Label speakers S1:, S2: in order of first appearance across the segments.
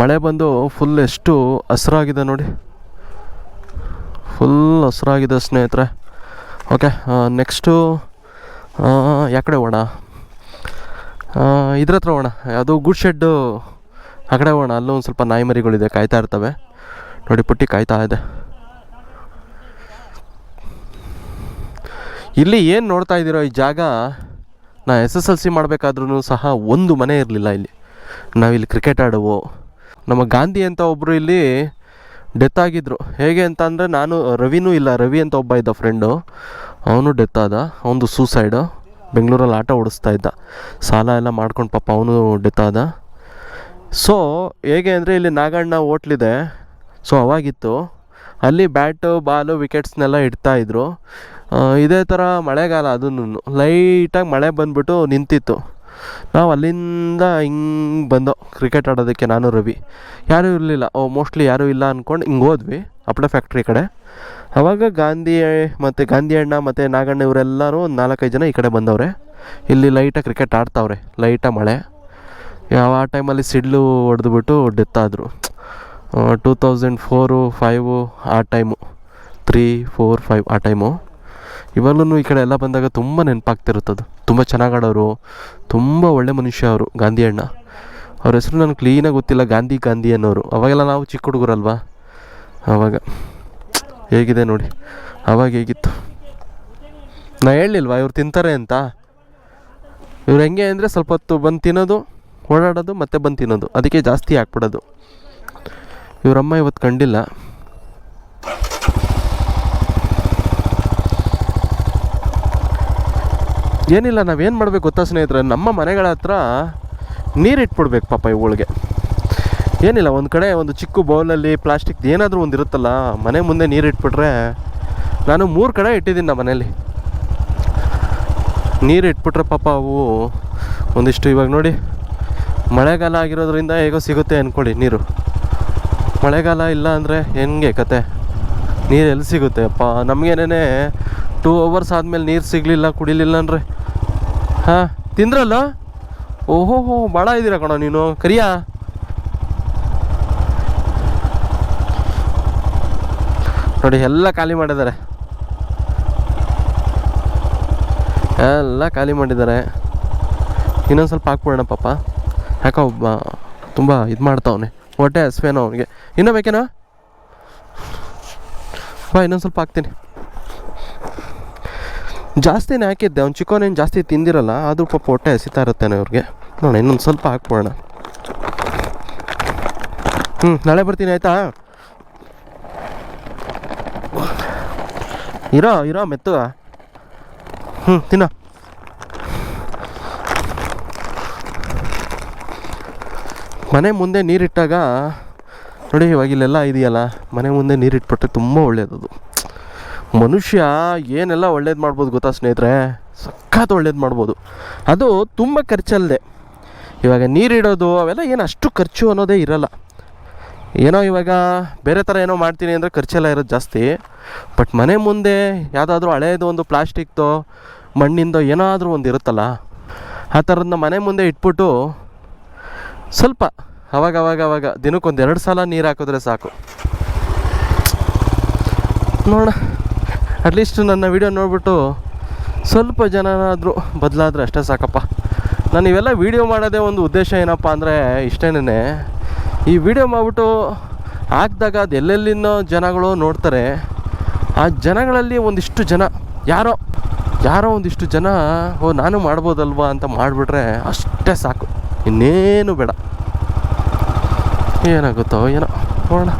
S1: ಮಳೆ ಬಂದು ಫುಲ್ ಎಷ್ಟು ಹಸ್ರಾಗಿದೆ ನೋಡಿ. ಫುಲ್ ಹಸ್ರಾಗಿದೆ ಸ್ನೇಹಿತರೆ. ಓಕೆ ನೆಕ್ಸ್ಟು ಯಾಕಡೆ ಹೋಗೋಣ? ಇದ್ರ ಹತ್ರ ಹೋಗೋಣ. ಅದು ಗುಡ್ ಶೆಡ್ಡು ಆ ಕಡೆ ಹೋಗೋಣ. ಅಲ್ಲೂ ಒಂದು ಸ್ವಲ್ಪ ನಾಯಿಮರಿಗಳಿದೆ ಕಾಯ್ತಾ ಇರ್ತವೆ. ನೋಡಿ, ಪುಟ್ಟಿ ಕಾಯ್ತಾ ಇದೆ. ಇಲ್ಲಿ ಏನು ನೋಡ್ತಾ ಇದ್ದೀರೋ ಈ ಜಾಗ? ನಾ ಎಸ್ ಎಸ್ ಎಲ್ ಸಿ ಮಾಡಬೇಕಾದ್ರೂ ಸಹ ಒಂದು ಮನೆ ಇರಲಿಲ್ಲ ಇಲ್ಲಿ. ನಾವಿಲ್ಲಿ ಕ್ರಿಕೆಟ್ ಆಡುವು ನಮ್ಮ ಗಾಂಧಿ ಅಂತ ಒಬ್ಬರು ಇಲ್ಲಿ ಡೆತ್ ಆಗಿದ್ರು. ಹೇಗೆ ಅಂತ ಅಂದರೆ ನಾನು ರವಿನೂ ಇಲ್ಲ. ರವಿ ಅಂತ ಒಬ್ಬ ಇದ್ದ ಫ್ರೆಂಡು ಅವನು ಡೆತ್ ಆದ. ಅವನು ಸೂಸೈಡು ಬೆಂಗಳೂರಲ್ಲಿ ಆಟ ಓಡಿಸ್ತಾ ಇದ್ದ. ಸಾಲ ಎಲ್ಲ ಮಾಡ್ಕೊಂಡು ಪಾಪ ಅವನು ಡೆತ್ ಆದ. ಸೊ ಹೇಗೆ ಅಂದರೆ ಇಲ್ಲಿ ನಾಗಣ್ಣ ಓಟ್ಲಿದೆ ಸೊ ಅವಾಗಿತ್ತು. ಅಲ್ಲಿ ಬ್ಯಾಟು ಬಾಲು ವಿಕೆಟ್ಸ್ನೆಲ್ಲ ಇಡ್ತಾಯಿದ್ರು ಇದೇ ಥರ ಮಳೆಗಾಲ ಅದನ್ನು. ಲೈಟಾಗಿ ಮಳೆ ಬಂದುಬಿಟ್ಟು ನಿಂತಿತ್ತು. ನಾವು ಅಲ್ಲಿಂದ ಹಿಂಗೆ ಬಂದೋ ಕ್ರಿಕೆಟ್ ಆಡೋದಕ್ಕೆ ನಾನು ರವಿ. ಯಾರೂ ಇರಲಿಲ್ಲ. ಓ ಮೋಸ್ಟ್ಲಿ ಯಾರೂ ಇಲ್ಲ ಅಂದ್ಕೊಂಡು ಹಿಂಗೆ ಹೋದ್ವಿ, ಅಪ್ಪಡೆ ಫ್ಯಾಕ್ಟ್ರಿ ಕಡೆ. ಆವಾಗ ಗಾಂಧಿ ಮತ್ತು ಗಾಂಧಿ ಅಣ್ಣ ಮತ್ತು ನಾಗಣ್ಣ ಇವರೆಲ್ಲರೂ ಒಂದು ನಾಲ್ಕೈದು ಜನ ಈ ಕಡೆ ಬಂದವ್ರೆ. ಇಲ್ಲಿ ಲೈಟಾಗಿ ಕ್ರಿಕೆಟ್ ಆಡ್ತಾವ್ರೆ ಲೈಟಾಗಿ ಮಳೆ. ಯಾವ ಆ ಟೈಮಲ್ಲಿ ಸಿಡ್ಲು ಹೊಡೆದ್ಬಿಟ್ಟು ಡೆತ್ ಆದರು ಟೂ ತೌಸಂಡ್ ಫೋರು ಫೈವು ಆ ಟೈಮು ತ್ರೀ ಫೋರ್ ಫೈವ್ ಆ ಟೈಮು ಇವಾಗಲೂ ಈ ಕಡೆ ಎಲ್ಲ ಬಂದಾಗ ತುಂಬ ನೆನಪಾಗ್ತಿರುತ್ತದು. ತುಂಬ ಚೆನ್ನಾಗಿ ಆಡೋರು ತುಂಬ ಒಳ್ಳೆ ಮನುಷ್ಯ ಅವರು, ಗಾಂಧಿ ಅಣ್ಣ. ಅವ್ರ ಹೆಸರು ನನಗೆ ಕ್ಲೀನಾಗಿ ಗೊತ್ತಿಲ್ಲ, ಗಾಂಧಿ ಗಾಂಧಿ ಅನ್ನೋರು. ಅವಾಗೆಲ್ಲ ನಾವು ಚಿಕ್ಕ ಹುಡುಗರಲ್ವಾ? ಆವಾಗ ಹೇಗಿದೆ ನೋಡಿ. ಅವಾಗ ಹೇಗಿತ್ತು? ನಾ ಹೇಳಲಿಲ್ವಾ, ಇವ್ರು ತಿಂತಾರೆ ಅಂತ? ಇವ್ರು ಹೆಂಗೆ ಅಂದರೆ ಸ್ವಲ್ಪ ಹೊತ್ತು ಬಂದು ತಿನ್ನೋದು, ಓಡಾಡೋದು, ಮತ್ತೆ ಬಂದು ತಿನ್ನೋದು. ಅದಕ್ಕೆ ಜಾಸ್ತಿ ಹಾಕ್ಬಿಡೋದು ಇವರಮ್ಮ ಇವತ್ತು ಕಂಡಿಲ್ಲ. ಏನಿಲ್ಲ, ನಾವೇನು ಮಾಡ್ಬೇಕು ಗೊತ್ತಾ ಸ್ನೇಹಿತರೆ? ನಮ್ಮ ಮನೆಗಳ ಹತ್ರ ನೀರಿಟ್ಬಿಡ್ಬೇಕು ಪಾಪ ಇವುಗಳಿಗೆ ಏನಿಲ್ಲ, ಒಂದು ಕಡೆ ಒಂದು ಚಿಕ್ಕ ಬೌಲಲ್ಲಿ ಪ್ಲಾಸ್ಟಿಕ್ ಏನಾದರೂ ಒಂದು ಇರುತ್ತಲ್ಲ, ಮನೆ ಮುಂದೆ ನೀರು ಇಟ್ಬಿಟ್ರೆ ನಾನು ಮೂರು ಕಡೆ ಇಟ್ಟಿದ್ದೀನಿ ನಮ್ಮ ಮನೇಲಿ ನೀರು ಇಟ್ಬಿಟ್ರೆ ಪಾಪ ಅವು ಒಂದಿಷ್ಟು ಇವಾಗ ನೋಡಿ, ಮಳೆಗಾಲ ಆಗಿರೋದ್ರಿಂದ ಹೇಗೋ ಸಿಗುತ್ತೆ ಅಂದ್ಕೊಳ್ಳಿ ನೀರು. ಮಳೆಗಾಲ ಇಲ್ಲ ಅಂದರೆ ಹೆಂಗೆ ಕತೆ? ನೀರು ಎಲ್ಲಿ ಸಿಗುತ್ತೆ? ಅಪ್ಪ ನಮಗೇನೇ ಟೂ ಅವರ್ಸ್ ಆದಮೇಲೆ ನೀರು ಸಿಗಲಿಲ್ಲ, ಕುಡಿಲಿಲ್ಲ ಅಂದರೆ? ಹಾಂ, ತಿಂದ್ರಲ್ಲ? ಓಹೋ, ಹೋ ಭಾಳ ಇದ್ದೀರಾ ಕಣ ನೀನು. ಕರಿಯಾ? ನೋಡಿ, ಎಲ್ಲ ಖಾಲಿ ಮಾಡಿದ್ದಾರೆ. ಎಲ್ಲ ಖಾಲಿ ಮಾಡಿದ್ದಾರೆ. ಇನ್ನೊಂದು ಸ್ವಲ್ಪ ಹಾಕ್ಬಿಡೋಣ ಪಾಪ. ಯಾಕೋ ತುಂಬ ಇದು ಮಾಡ್ತಾವನೆ. ಹೊಟ್ಟೆ ಹಸ್ವೇನೋ ಅವನಿಗೆ. ಇನ್ನೂ ಬೇಕೇನೋ ಬಾ ಇನ್ನೊಂದು ಸ್ವಲ್ಪ ಹಾಕ್ತೀನಿ. ಜಾಸ್ತಿನೇ ಹಾಕಿದ್ದೆ ಅವ್ನು ಚಿಕ್ಕವನೇನು ಜಾಸ್ತಿ ತಿಂದಿರಲ್ಲ, ಆದರೂ ಪಾಪ ಹೊಟ್ಟೆ ಹಸಿತಾ ಇರುತ್ತೇನೆ ಅವ್ರಿಗೆ ನೋಡೋಣ, ಇನ್ನೊಂದು ಸ್ವಲ್ಪ ಹಾಕ್ಬೋಣ. ಹ್ಞೂ ನಾಳೆ ಬರ್ತೀನಿ, ಆಯಿತಾ? ಇರೋ ಇರೋ ಮೆತ್ತು ಹ್ಞೂ ತಿನ್ನ. ಮನೆ ಮುಂದೆ ನೀರಿಟ್ಟಾಗ ನೋಡಿ ಇವಾಗ ಇಲ್ಲೆಲ್ಲ ಇದೆಯಲ್ಲ, ಮನೆ ಮುಂದೆ ನೀರಿಟ್ಬಿಟ್ರೆ ತುಂಬ ಒಳ್ಳೆಯದದು ಮನುಷ್ಯ ಏನೆಲ್ಲ ಒಳ್ಳೇದು ಮಾಡ್ಬೋದು ಗೊತ್ತಾ ಸ್ನೇಹಿತರೆ? ಸಖತ್ ಒಳ್ಳೇದು ಮಾಡ್ಬೋದು. ಅದು ತುಂಬ ಖರ್ಚಲ್ಲದೆ ಇವಾಗ ನೀರಿಡೋದು ಅವೆಲ್ಲ ಏನು ಅಷ್ಟು ಖರ್ಚು ಅನ್ನೋದೇ ಇರಲ್ಲ. ಏನೋ ಇವಾಗ ಬೇರೆ ಥರ ಏನೋ ಮಾಡ್ತೀನಿ ಅಂದರೆ ಖರ್ಚೆಲ್ಲ ಇರೋದು ಜಾಸ್ತಿ. ಬಟ್ ಮನೆ ಮುಂದೆ ಯಾವುದಾದ್ರೂ ಹಳೆಯದು ಒಂದು ಪ್ಲಾಸ್ಟಿಕ್ದು, ಮಣ್ಣಿಂದೋ ಏನಾದರೂ ಒಂದು ಇರುತ್ತಲ್ಲ, ಆ ಥರದನ್ನ ಮನೆ ಮುಂದೆ ಇಟ್ಬಿಟ್ಟು ಸ್ವಲ್ಪ ಅವಾಗ ಅವಾಗ ಅವಾಗ. ದಿನಕ್ಕೊಂದು ಎರಡು ಸಲ ನೀರು ಹಾಕಿದ್ರೆ ಸಾಕು. ನೋಡೋಣ. ಅಟ್ಲೀಸ್ಟ್ ನನ್ನ ವಿಡಿಯೋ ನೋಡಿಬಿಟ್ಟು ಸ್ವಲ್ಪ ಜನನಾದರೂ ಬದಲಾದ್ರೆ ಅಷ್ಟೇ ಸಾಕಪ್ಪ. ನಾನು ಇವೆಲ್ಲ ವೀಡಿಯೋ ಮಾಡೋದೇ ಒಂದು ಉದ್ದೇಶ ಏನಪ್ಪ ಅಂದರೆ ಇಷ್ಟೇನೇ ಈ ವಿಡಿಯೋ ಮಾಡಿಬಿಟ್ಟು ಹಾಕಿದಾಗ ಅದು ಎಲ್ಲೆಲ್ಲಿನೋ ಜನಗಳು ನೋಡ್ತಾರೆ. ಆ ಜನಗಳಲ್ಲಿ ಒಂದಿಷ್ಟು ಜನ, ಯಾರೋ ಯಾರೋ ಒಂದಿಷ್ಟು ಜನ, ಓ, ನಾನು ಮಾಡ್ಬೋದಲ್ವಾ ಅಂತ ಮಾಡಿಬಿಟ್ರೆ ಅಷ್ಟೇ ಸಾಕು. ಇನ್ನೇನು ಬೇಡ. ಏನಾಗುತ್ತೋ ಏನೋ. ನೋಡೋಣ.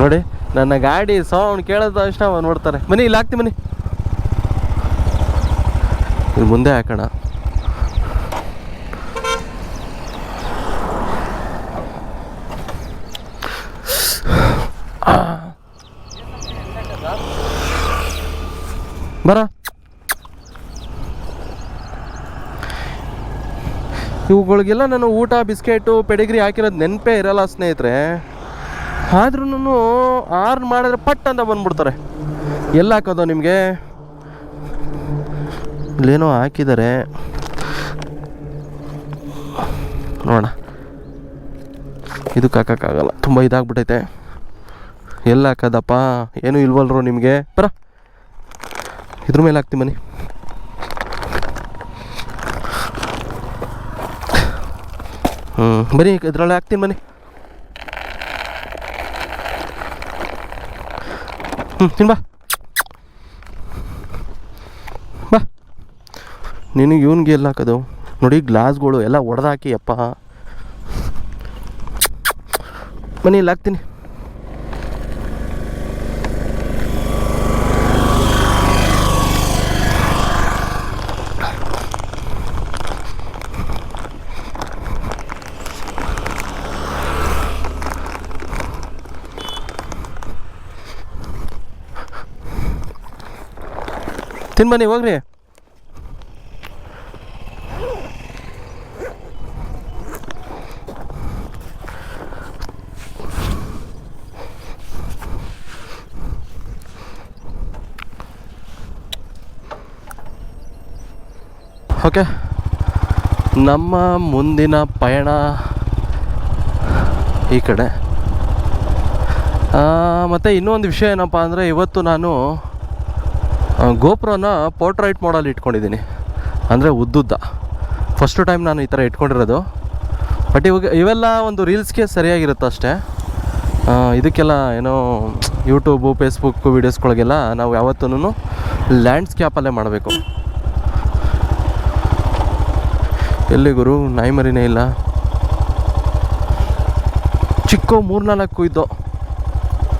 S1: ನೋಡಿ, ನನ್ನ ಗಾಡಿ ಸೌಂಡ್ ಕೇಳಿದ ತಕ್ಷಣ ನೋಡ್ತಾರೆ. ಮನಿ ಇಲ್ಲಿ ಹಾಕ್ತಿ ಇಲ್ಲಿ ಮುಂದೆ ಹಾಕೋಣ. ಬರ. ಇವುಗಳಿಗೆಲ್ಲ ನಾನು ಊಟ, ಬಿಸ್ಕೆಟು, ಪೆಡಿಗ್ರಿ ಹಾಕಿರೋದು ನೆನಪೇ ಇರಲ್ಲ ಸ್ನೇಹಿತರೆ. ಆದ್ರೂ ಆರ್ನ್ ಮಾಡಿದ್ರೆ ಪಟ್ ಅಂತ ಬಂದ್ಬಿಡ್ತಾರೆ. ಎಲ್ಲ ಹಾಕೋದು ನಿಮಗೆ? ಇಲ್ಲೇನೋ ಹಾಕಿದ್ದಾರೆ. ನೋಡೋಣ. ಇದಕ್ಕೆ ಹಾಕೋಕ್ಕಾಗಲ್ಲ. ತುಂಬ ಇದಾಗ್ಬಿಟ್ಟೈತೆ ಎಲ್ಲ ಹಾಕೋದಪ್ಪ? ಏನೂ ಇಲ್ವಲ್ರು ನಿಮಗೆ. ಬರ. ಇದ್ರ ಮೇಲೆ ಹಾಕ್ತೀನಿ ಮನೆ ಹ್ಞೂ ಬನ್ನಿ ಇದ್ರೊಳಗೆ ಹಾಕ್ತೀನಿ ಮನೆ ಹ್ಞೂ ತಿನ್ ಬಾ. ಬಾ ನಿನಗೆ ಇವನ್ಗೆ ಎಲ್ಲ ಹಾಕೋದು? ನೋಡಿ, ಗ್ಲಾಸ್ಗಳು ಎಲ್ಲ ಒಡೆದಾಕಿ ಅಪ್ಪ ಬನ್ನಿ, ಇಲ್ಲಿ ಹಾಕ್ತೀನಿ. ತಿನ್ ಬನ್ನಿ ಹೋಗ್ರಿ. ಓಕೆ. ನಮ್ಮ ಮುಂದಿನ ಪಯಣ ಈ ಕಡೆ. ಮತ್ತು ಇನ್ನೊಂದು ವಿಷಯ ಏನಪ್ಪ ಅಂದರೆ ಇವತ್ತು ನಾನು ಗೋಪ್ರೋನ ಪೋರ್ಟ್ರೈಟ್ ಮಾಡಲ್ ಇಟ್ಕೊಂಡಿದ್ದೀನಿ. ಅಂದರೆ ಉದ್ದುದ್ದ. ಫಸ್ಟ್ ಟೈಮ್ ನಾನು ಈ ಥರ ಇಟ್ಕೊಂಡಿರೋದು. ಬಟ್ ಇವಾಗ ಇವೆಲ್ಲ ಒಂದು ರೀಲ್ಸ್ಗೆ ಸರಿಯಾಗಿರುತ್ತೆ ಅಷ್ಟೇ. ಇದಕ್ಕೆಲ್ಲ ಏನೋ ಯೂಟ್ಯೂಬು ಫೇಸ್ಬುಕ್ಕು ವೀಡಿಯೋಸ್ಗಳಿಗೆಲ್ಲ ನಾವು ಯಾವತ್ತೂ ಲ್ಯಾಂಡ್ಸ್ಕ್ಯಾಪಲ್ಲೇ ಮಾಡಬೇಕು. ಎಲ್ಲಿ ಗುರು? ನಾಯಿ ಮರಿನೇ ಇಲ್ಲ. ಚಿಕ್ಕ ಮೂರ್ನಾಲ್ಕು ಇದ್ದೋ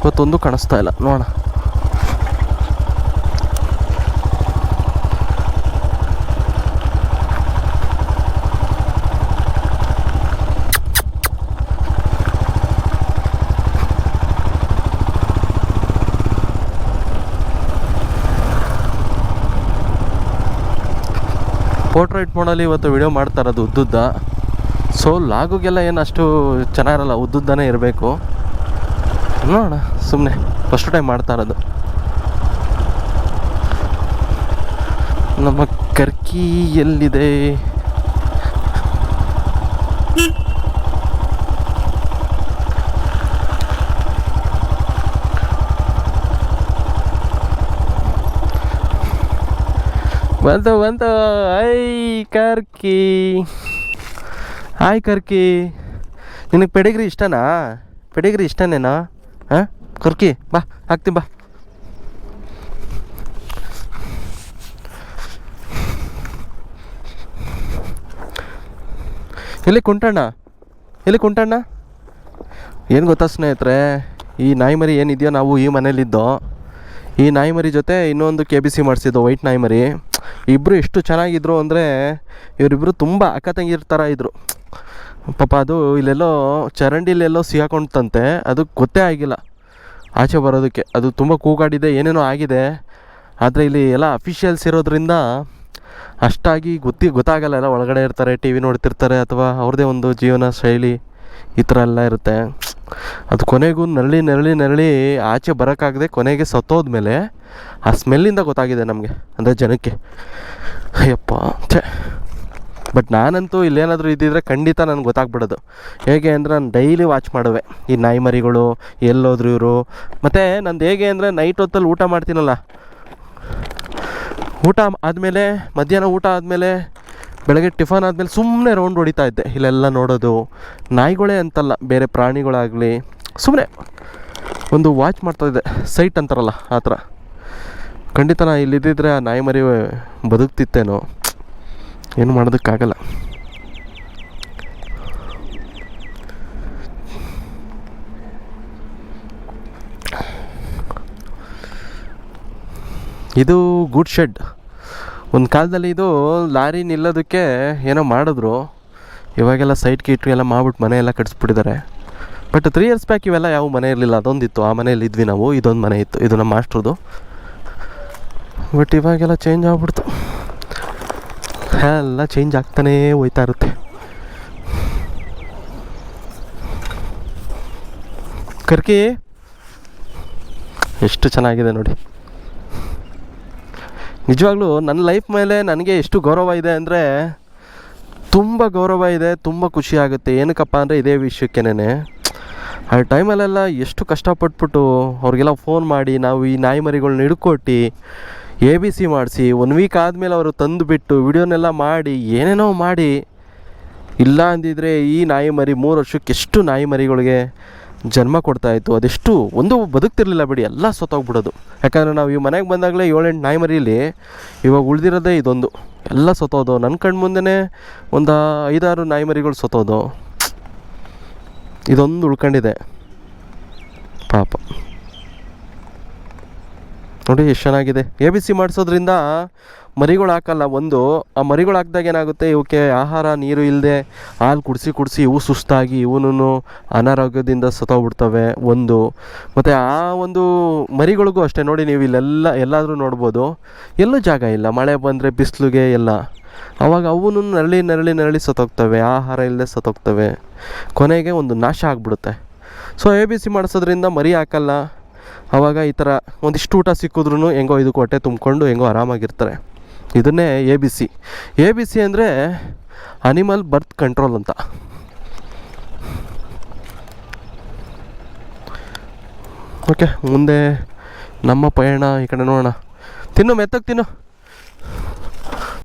S1: ಇವತ್ತೊಂದು ಕಾಣಿಸ್ತಾ ಇಲ್ಲ. ನೋಡೋಣ. ಪೋರ್ಟ್ರೈಟ್ ಮೋಡಲ್ಲಿ ಇವತ್ತು ವಿಡಿಯೋ ಮಾಡ್ತಾ ಇರೋದು ಉದ್ದುದ್ದ. ಸೊ ಲಾಗುಗೆಲ್ಲ ಏನು ಅಷ್ಟು ಚೆನ್ನಾಗಿರಲ್ಲ, ಉದ್ದುದ್ದನೇ ಇರಬೇಕು. ನೋಡೋಣ ಸುಮ್ಮನೆ ಫಸ್ಟ್ ಟೈಮ್ ಮಾಡ್ತಾ ಇರೋದು. ನಮ್ಮ ಕರ್ಕಿ ಎಲ್ಲಿದೆ? ಬಂತು ಬಂತು. ಐ ಕರ್ಕಿ. ಹಾಯ್ ಕರ್ಕಿ. ನಿನಗೆ ಪೆಡಿಗ್ರಿ ಇಷ್ಟನಾ? ಪೆಡಿಗ್ರಿ ಇಷ್ಟನೇನಾ? ಹಾಂ? ಕರ್ಕಿ, ಬಾ, ಹಾಕ್ತೀನಿ, ಬಾ. ಎಲ್ಲಿ ಕುಂಟಣ್ಣ? ಎಲ್ಲಿ ಕುಂಟಣ್ಣ? ಏನು ಗೊತ್ತಾ ಸ್ನೇಹಿತರೆ, ಈ ನಾಯಿ ಮರಿ ಏನಿದೆಯೋ ನಾವು ಈ ಮನೇಲಿದ್ದೋ ಈ ನಾಯಿ ಮರಿ ಜೊತೆ ಇನ್ನೊಂದು ಕೆ ಬಿ ಸಿ ಮಾಡಿಸಿದ್ದು ವೈಟ್ ನಾಯಿ ಮರಿ. ಇಬ್ಬರು ಎಷ್ಟು ಚೆನ್ನಾಗಿದ್ರು ಅಂದರೆ ಇವರಿಬ್ಬರು ತುಂಬ ಅಕ್ಕ ತಂಗಿರ ಥರ ಇದ್ದರು ಪಾಪ ಅದು ಇಲ್ಲೆಲ್ಲೋ ಚರಂಡಿಲೆಲ್ಲೋ ಸಿಗಾಕೊಂಡ್ತಂತೆ ಅದು ಗೊತ್ತೇ ಆಗಿಲ್ಲ. ಆಚೆ ಬರೋದಕ್ಕೆ ಅದು ತುಂಬ ಕೂಗಾಡಿದೆ, ಏನೇನೋ ಆಗಿದೆ. ಆದರೆ ಇಲ್ಲಿ ಎಲ್ಲ ಅಫಿಷಿಯಲ್ಸ್ ಇರೋದ್ರಿಂದ ಅಷ್ಟಾಗಿ ಗೊತ್ತಿ ಗೊತ್ತಾಗಲ್ಲ, ಎಲ್ಲ ಒಳಗಡೆ ಇರ್ತಾರೆ ಟಿ ವಿ ನೋಡ್ತಿರ್ತಾರೆ, ಅಥವಾ ಅವ್ರದ್ದೇ ಒಂದು ಜೀವನ ಶೈಲಿ ಈ ಥರ ಎಲ್ಲ ಇರುತ್ತೆ. ಅದು ಕೊನೆಗೂ ನರಳಿ ನರಳಿ ನರಳಿ ಆಚೆ ಬರೋಕ್ಕಾಗದೆ ಕೊನೆಗೆ ಸತ್ತೋದ್ಮೇಲೆ ಆ ಸ್ಮೆಲ್ಲಿಂದ ಗೊತ್ತಾಗಿದೆ ನಮಗೆ, ಅಂದರೆ ಜನಕ್ಕೆ. ಅಯ್ಯಪ್ಪ, ಛೇ. ಬಟ್ ನಾನಂತೂ ಇಲ್ಲೇನಾದರೂ ಇದ್ದಿದ್ರೆ ಖಂಡಿತ ನನಗೆ ಗೊತ್ತಾಗ್ಬಿಡೋದು. ಹೇಗೆ ಅಂದರೆ ನಾನು ಡೈಲಿ ವಾಚ್ ಮಾಡುವೆ. ಈ ನಾಯಿ ಮರಿಗಳು, ಎಲ್ಲೋದ್ರು ಇವರು. ಮತ್ತು ನಂದು ಹೇಗೆ ಅಂದರೆ ನೈಟ್ ಹೊತ್ತಲ್ಲಿ ಊಟ ಮಾಡ್ತೀನಲ್ಲ. ಊಟ ಆದಮೇಲೆ, ಮಧ್ಯಾಹ್ನ ಊಟ ಆದಮೇಲೆ ಬೆಳಗ್ಗೆ ಟಿಫನ್ ಆದಮೇಲೆ ಸುಮ್ಮನೆ ರೌಂಡ್ ಹೊಡಿತಾ ಇದ್ದೆ. ಇಲ್ಲೆಲ್ಲ ನೋಡೋದು, ನಾಯಿಗಳೇ ಅಂತಲ್ಲ, ಬೇರೆ ಪ್ರಾಣಿಗಳಾಗಲಿ ಸುಮ್ಮನೆ ಒಂದು ವಾಚ್ ಮಾಡ್ತಾಯಿದ್ದೆ ಸೈಟ್ ಅಂತಾರಲ್ಲ, ಆ ಥರ. ಖಂಡಿತ ನಾ ಇಲ್ಲಿದ್ದಿದ್ರೆ ಆ ನಾಯಿ ಮರಿ ಬದುಕ್ತಿತ್ತೇನೋ. ಏನು ಮಾಡೋದಕ್ಕಾಗಲ್ಲ. ಇದು ಗುಡ್ ಶೆಡ್ ಒಂದು ಕಾಲದಲ್ಲಿ ಇದು ಲಾರಿ ನಿಲ್ಲೋದಕ್ಕೆ ಏನೋ ಮಾಡಿದ್ರು. ಇವಾಗೆಲ್ಲ ಸೈಟ್ ಕಿಟ್ರಿ ಎಲ್ಲ ಮಾಡ್ಬಿಟ್ಟು ಮನೆ ಎಲ್ಲ ಕಟ್ಸ್ಬಿಟ್ಟಿದ್ದಾರೆ ಬಟ್ ತ್ರೀ ಇಯರ್ಸ್ ಬ್ಯಾಕ್ ಇವೆಲ್ಲ ಯಾವ ಮನೆ ಇರಲಿಲ್ಲ, ಅದೊಂದಿತ್ತು. ಆ ಮನೇಲಿ ಇದ್ವಿ ನಾವು, ಇದೊಂದು ಮನೆ ಇತ್ತು. ಇದು ನಮ್ಮ ಮಾಸ್ಟ್ರದು. ಬಟ್ ಇವಾಗೆಲ್ಲ ಚೇಂಜ್ ಆಗ್ಬಿಡ್ತು. ಎಲ್ಲ ಚೇಂಜ್ ಆಗ್ತಾನೇ ಹೋಯ್ತಾ ಇರುತ್ತೆ. ಕರ್ಕಿ, ಎಷ್ಟು ಚೆನ್ನಾಗಿದೆ ನೋಡಿ. ನಿಜವಾಗ್ಲೂ ನನ್ನ ಲೈಫ್ ಮೇಲೆ ನನಗೆ ಎಷ್ಟು ಗೌರವ ಇದೆ ಅಂದರೆ ತುಂಬ ಗೌರವ ಇದೆ, ತುಂಬ ಖುಷಿ ಆಗುತ್ತೆ. ಏನಕ್ಕಪ್ಪ ಅಂದರೆ ಇದೇ ವಿಷಯಕ್ಕೇನೆ ಆ ಟೈಮಲ್ಲೆಲ್ಲ ಎಷ್ಟು ಕಷ್ಟಪಟ್ಬಿಟ್ಟು ಅವ್ರಿಗೆಲ್ಲ ಫೋನ್ ಮಾಡಿ, ನಾವು ಈ ನಾಯಿ ಮರಿಗಳನ್ನ ಹಿಡ್ಕೊಟ್ಟು ಎ ಬಿ ಸಿ ಮಾಡಿಸಿ ಒನ್ ವೀಕ್ ಆದಮೇಲೆ ಅವರು ತಂದುಬಿಟ್ಟು ವಿಡಿಯೋನೆಲ್ಲ ಮಾಡಿ, ಏನೇನೋ ಮಾಡಿ, ಇಲ್ಲ ಅಂದಿದ್ರೆ ಈ ನಾಯಿ ಮರಿ ಮೂರು ವರ್ಷಕ್ಕೆ ಎಷ್ಟು ನಾಯಿ ಮರಿಗಳಿಗೆ ಜನ್ಮ ಕೊಡ್ತಾಯಿತ್ತು ಅದೆಷ್ಟು ಒಂದು ಬದುಕ್ತಿರ್ಲಿಲ್ಲ ಬಿಡಿ, ಎಲ್ಲ ಸತ್ತೋಗ್ಬಿಡೋದು ಯಾಕಂದರೆ ನಾವು ಈ ಮನೆಗೆ ಬಂದಾಗಲೇ ಏಳೆಂಟು ನಾಯಿ ಮರಿಲಿ ಇವಾಗ ಉಳಿದಿರೋದೇ ಇದೊಂದು. ಎಲ್ಲ ಸತ್ತೋದು ನನ್ನ ಕಣ್ಣು ಮುಂದೆನೇ ಒಂದು ಐದಾರು ನಾಯಿ ಮರಿಗಳು ಸತ್ತೋದು ಇದೊಂದು ಉಳ್ಕೊಂಡಿದೆ. ಪಾಪ. ನೋಡಿ ಎಷ್ಟು ಚೆನ್ನಾಗಿದೆ. ಎ ಬಿ ಸಿ ಮಾಡಿಸೋದ್ರಿಂದ ಮರಿಗಳು ಹಾಕಲ್ಲ ಒಂದು ಆ ಮರಿಗಳು ಹಾಕ್ದಾಗ ಏನಾಗುತ್ತೆ, ಇವಕ್ಕೆ ಆಹಾರ, ನೀರು ಇಲ್ಲದೆ ಹಾಲು ಕುಡಿಸಿ ಕುಡಿಸಿ ಇವು ಸುಸ್ತಾಗಿ ಇವನು ಅನಾರೋಗ್ಯದಿಂದ ಸತ್ತೋಗ್ಬಿಡ್ತವೆ, ಒಂದು. ಮತ್ತು ಆ ಒಂದು ಮರಿಗಳಿಗೂ ಅಷ್ಟೇ, ನೋಡಿ ನೀವು ಇಲ್ಲೆಲ್ಲ, ಎಲ್ಲಾದರೂ ನೋಡ್ಬೋದು, ಎಲ್ಲೂ ಜಾಗ ಇಲ್ಲ, ಮಳೆ ಬಂದರೆ ಬಿಸಿಲಿಗೆ ಎಲ್ಲ. ಆವಾಗ ಅವನು ನರಳಿ ನರಳಿ ನರಳಿ ಸತ್ತೋಗ್ತವೆ, ಆಹಾರ ಇಲ್ಲದೆ ಸತ್ತೋಗ್ತವೆ, ಕೊನೆಗೆ ಒಂದು ನಾಶ ಆಗಿಬಿಡುತ್ತೆ. ಸೊ ಎ ಬಿ ಸಿ ಮಾಡಿಸೋದ್ರಿಂದ ಮರಿ ಹಾಕಲ್ಲ ಆವಾಗ ಈ ಥರ ಒಂದಿಷ್ಟು ಊಟ ಸಿಕ್ಕಿದ್ರೂ ಹೆಂಗೋ ಇದು ಹೊಟ್ಟೆ ತುಂಬಿಕೊಂಡು ಹೆಂಗೋ ಆರಾಮಾಗಿರ್ತಾರೆ. ಇದನ್ನೇ A B C A B C ಅಂದರೆ ಅನಿಮಲ್ ಬರ್ತ್ ಕಂಟ್ರೋಲ್ ಅಂತ. ಓಕೆ ಮುಂದೆ ನಮ್ಮ ಪಯಣ, ಈ ಕಡೆ ನೋಡೋಣ. ತಿನ್ನು, ಮೆತ್ತಗೆ ತಿನ್ನು.